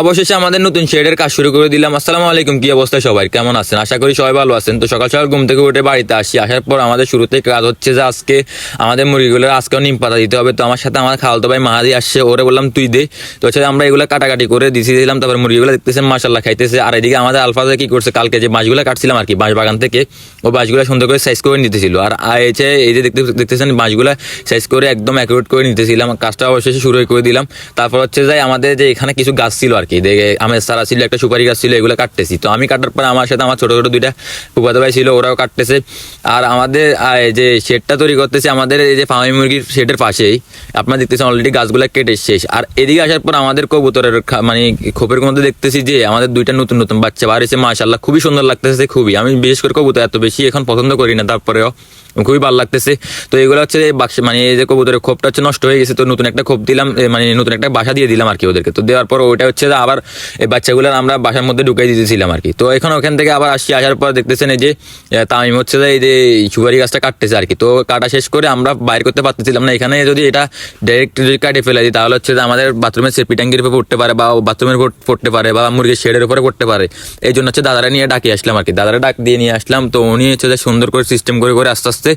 অবশেষে আমাদের নতুন শেডের কাজ শুরু করে দিলাম। আসসালামু আলাইকুম, কি অবস্থা সবাই? কেমন আছেন? আশা করি সবাই ভালো আছেন। তো সকাল সকাল ঘুম থেকে উঠে বাড়িতে আসি। আসার পর আমাদের শুরুতে কাজ হচ্ছে যে আজকে আমাদের মুরগিগুলোর আজকেও নিম পাতা দিতে হবে। তো আমার সাথে আমার খালতো ভাই মাহাদি আসছে, ওরে বললাম, তুই দে। তো হচ্ছে আমরা এগুলো কাটাকাটি করে দিছি, দিলাম, তারপর মুরগিগুলো দেখতেছেন মাসাল্লাহ খাইতেছে। আর এদিকে আমাদের আলফাজে কি করছে, কালকে যে বাঁশগুলো কাটছিলাম আর কি, বাঁশ বাগান থেকে, ও বাঁশগুলো সুন্দর করে সাইজ করে নিতেছিল। আর এসে এই যে দেখতে দেখতেছেন বাঁশগুলো সাইজ করে একদম অ্যাকুরেট করে নিতেছিলাম। কাজটা অবশেষে শুরু করে দিলাম। তারপর হচ্ছে যে আমাদের যে এখানে কিছু গাছ ছিল আর কি দেখে আমের সারা ছিল, একটা সুপারি গাছ ছিল, এগুলো কাটতেছি। তো আমি কাটার পর আমার সাথে আমার ছোট ছোট দুইটা ফুফাতো ভাই ছিল, ওরাও কাটতেছে। আর আমাদের যে শেডটা তৈরি করতেছে, আমাদের এই যে ফার্মি মুরগির শেডের পাশেই। আপনারা দেখতেছেন অলরেডি গাছগুলো কেটে শেষ। আর এদিকে আসার পর আমাদের কবুতরের মানে খোপের মধ্যে দেখতেছি যে, আমাদের দুইটা নতুন নতুন বাচ্চা বাড়িছে মাশাল্লাহ খুবই সুন্দর লাগতেছে খুবই। আমি বিশেষ করে কবুতর এত বেশি এখন পছন্দ করি না, তারপরেও। খুবই ভালো লাগতেছে। তো এগুলো হচ্ছে বাক্স মানে এই যে কবুতরের খোপটা হচ্ছে নষ্ট হয়ে গেছে, তো নতুন একটা খোপ দিলাম মানে নতুন একটা বাসা দিয়ে দিলাম আর কি ওদেরকে। তো দেওয়ার পর ওইটা হচ্ছে আবার এই বাচ্চাগুলোর আমরা বাসার মধ্যে ঢুকাই দিতেছিলাম আর কি। তো এখন ওখান থেকে আবার আসি আসার পর দেখতেছেন এই যে তামিম হচ্ছে এই যে সুপারি গাছটা কাটতেছে আর কি। তো কাটা শেষ করে আমরা বাইর করতে পারতেছিলাম না। এখানে যদি এটা ডাইরেক্ট যদি কাটে ফেলে দিই, তাহলে হচ্ছে যে আমাদের বাথরুমের সেপি ট্যাঙ্কির উপরে পড়তে পারে বা বাথরুমের উপর পড়তে পারে বা মুরগির শেডের উপরে পড়তে পারে। এই জন্য হচ্ছে দাদারা নিয়ে ডাকি আসলাম আর কি। দাদারা ডাক দিয়ে নিয়ে আসলাম, তো উনি হচ্ছে সুন্দর করে সিস্টেম করে করে আস্তে আস্তে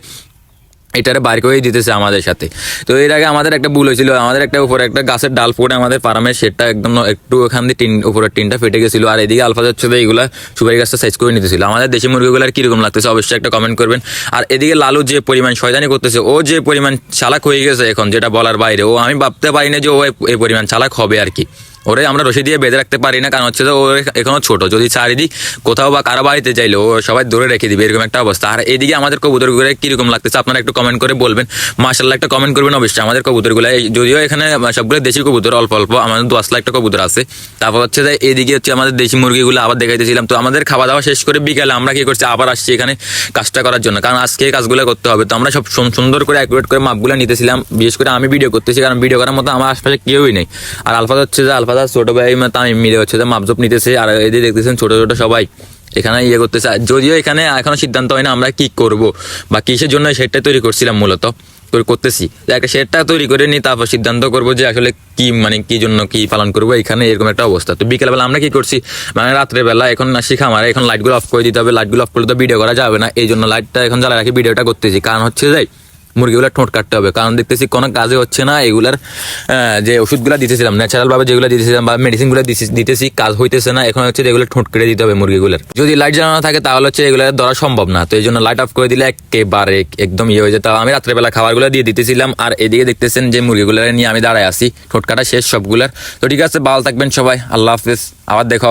এটারে বার করেই দিতেছে আমাদের সাথে। তো এর আগে আমাদের একটা ভুল হয়েছিল, আমাদের একটা উপরে একটা গাছের ডাল পড়ে আমাদের ফার্মের শেডটা একদম একটু ওখান দিয়ে টিন, উপরের টিনটা ফেটে গেছিল, আর এদিকে আলফা হচ্ছে যে এইগুলা সুপারি গাছটা সাইজ করে নিতেছিল। আমাদের দেশি মুরগিগুলার কীরকম লাগতেছে অবশ্যই একটা কমেন্ট করবেন। আর এদিকে লালু যে পরিমাণ শয়তানি করতেছে, ও যে পরিমাণ চালাক হয়ে গেছে এখন, যেটা বলার বাইরে, ও আমি ভাবতে পারি না যে ও এই পরিমাণ চালাক হবে আর কি। ওরে আমরা রশি দিয়ে বেঁধে রাখতে পারি না, কারণ হচ্ছে তো ও এখনও ছোটো। যদি চারিদিক কোথাও বা কারও বাড়িতে চাইলে ও সবাই ধরে রেখে দিবে, এরকম একটা অবস্থা। আর এদিকে আমাদের কবুতরগুলো কীরকম লাগতেছে, আপনারা একটু কমেন্ট করে বলবেন। মার্শাল্লাহ একটা কমেন্ট করবেন অবশ্যই। আমাদের কবুতরগুলো যদিও এখানে সবগুলো দেশি কবুতর, অল্প অল্প, আমাদের দশ লাখ একটা কবুতর আছে। তারপর হচ্ছে যে এদিকে হচ্ছে আমাদের দেশি মুরগিগুলো আবার দেখাইতেছিলাম। তো আমাদের খাওয়া দাওয়া শেষ করে বিকালে আমরা কী করছি, আবার আসছি এখানে কাজটা করার জন্য। কারণ আজকে এই কাজগুলো করতে হবে। তো আমরা সব সুন- সুন্দর করে অ্যাকুরেট করে মাপগুলো নিতেছিলাম। বিশেষ করে আমি ভিডিও করতেছি, কারণ ভিডিও করার মতো আমার আশপাশে কেউই নেই। আর আলফাদা হচ্ছে যে আলফাদা ছোট ভাই তামিম মিলে হচ্ছে যে মাপজপ নিতেছে, আর এদিকে দেখতেছেন ছোট ছোট সবাই এখানে ইয়ে করতেছে। যদিও এখানে এখনও সিদ্ধান্ত হয় না আমরা কি করব বা কিসের জন্য সেটটা তৈরি করছিলাম মূলত করতেছি। একটা সেটটা তৈরি করে নিই তারপর সিদ্ধান্ত করব যে আসলে কি মানে কি জন্য কি পালন করব, এখানে এরকম একটা অবস্থা। তো বিকেলবেলা আমরা কি করছি মানে রাত্রের বেলা এখন শিখা আমার এখন লাইটগুলো অফ করে দিতে হবে লাইটগুলো অফ করলে তো ভিডিও করা যাবে না এই জন্য লাইটটা এখন জ্বালা রাখি ভিডিওটা করতেছি। কারণ হচ্ছে যাই মুরগিগুলো ঠোঁট কাটতে হবে। কারণ দেখতেছি কোনো কাজে হচ্ছে না, এগুলার যে ওষুধগুলো দিতেছিলাম ন্যাচারালভাবে যেগুলো দিতেছিলাম বা মেডিসিনগুলো দিতেছি, কাজ হইতেছে না, এখন হচ্ছে এগুলো ঠোঁট কেটে দিতে হবে মুরগিগুলোর। যদি লাইট জ্বালানো থাকে তাহলে হচ্ছে এগুলো ধরা সম্ভব না। তো এই জন্য লাইট অফ করে দিলে একেবারে একদম ইয়ে হয়ে যেত আমি রাত্রেবেলা খাবারগুলো দিয়ে দিতেছিলাম, আর এদিকে দেখতেছেন যে মুরগিগুলো নিয়ে আমি দাঁড়ায় আসি ঠোঁট কাটা শেষ সবগুলার। তো ঠিক আছে, ভালো থাকবেন সবাই, আল্লাহ হাফিজ, আবার দেখা